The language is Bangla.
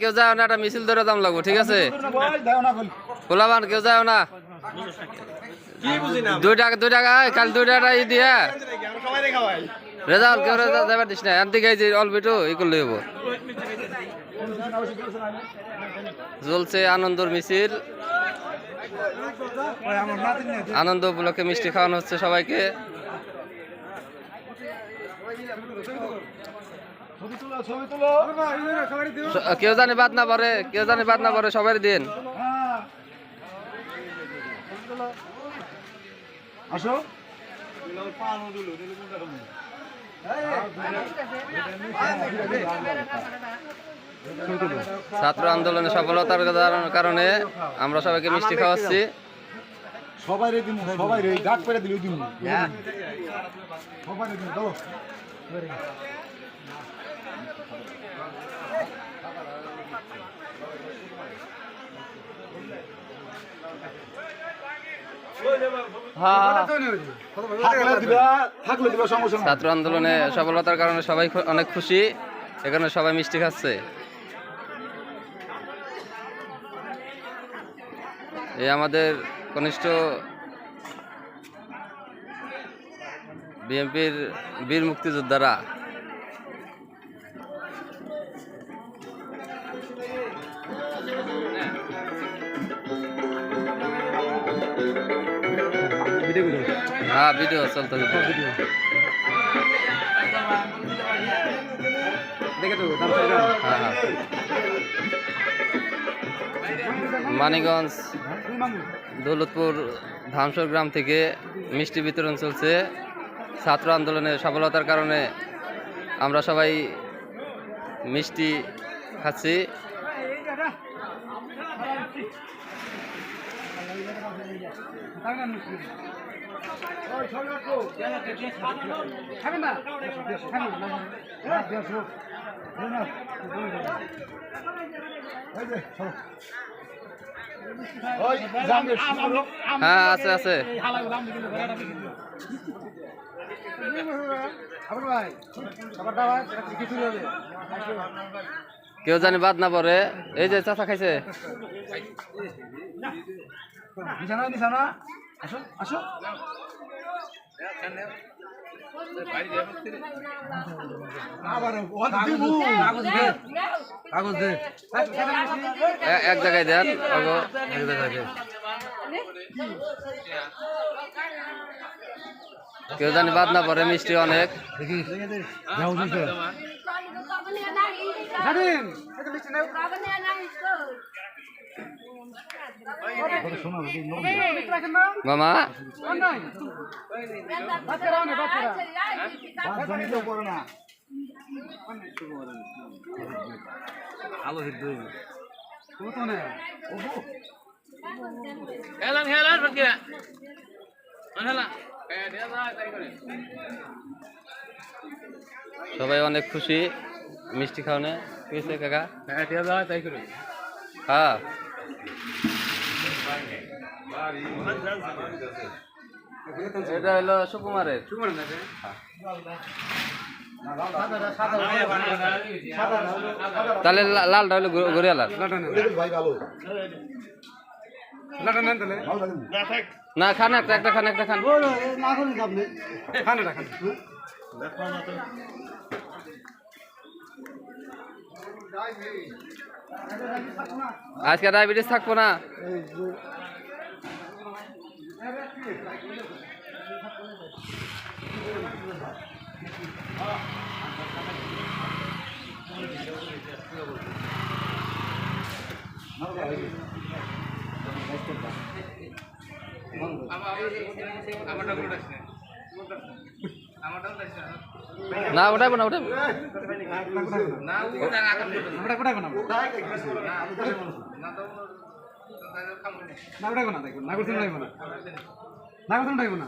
কেউ যাও না একটা মিছিল ধরে দাম লাগবো, ঠিক আছে? খোলাবান কেউ যাও না? দুই টাকা দুই টাকা কাল দুই টাকা ই দিয়ে রেজাল্ট, কেউ যাবার দিস না অল্প একটু ই করলে হব আনন্দর মিছিল। আনন্দ উপলক্ষে মিষ্টি খাওয়ানো হচ্ছে সবাইকে। কেউ জানি বাদ না পারে কেউ জানি বাদ না পারে সবাই দিন। আসো। ছাত্র আন্দোলনে সফলতার কারণে আমরা সবাইকে মিষ্টি খাওয়াচ্ছি। সবাই সবাই ডাক দিলে দিমু। সবাই ছাত্র আন্দোলনে সফলতার কারণে সবাই অনেক খুশি, এখানে সবাই মিষ্টি খাচ্ছে। এই আমাদের কনিষ্ঠ বিএনপির বীর মুক্তিযোদ্ধারা। হ্যাঁ ভিডিও চলতে ভিডিও হ্যাঁ হ্যাঁ মানিগঞ্জ দৌলতপুর ধামসর গ্রাম থেকে মিষ্টি বিতরণ চলছে। ছাত্র আন্দোলনের সফলতার কারণে আমরা সবাই মিষ্টি খাচ্ছি। হ্যাঁ আছে আছে। কেউ জানি বাদ না পড়ে। এই যে চাচা খাইছে। বিছানা বিছানা আসো আসো। আবার ওয়াদ কাগজ দে এক জায়গায় দেন এক জায়গায় দেন। কেউ জানি বাদ না পড়ে মিষ্টি অনেক। যাও দিছে মামা? হেলান হেলান ফকিরা সবাই অনেক খুশি মিষ্টি খাওয়ানে। কাকা? হ্যাঁ হ্যাঁ। এটা হলো সুকুমারের। তাহলে লালটা হলো গড়িয়ালার। না, খান একটা একটা খান একটা খান খানে। আজকে ডায়াবেটিস থাকব না আমারটাও রাখছে না ওটাই না ওটাই না কোটাই বানাবো। না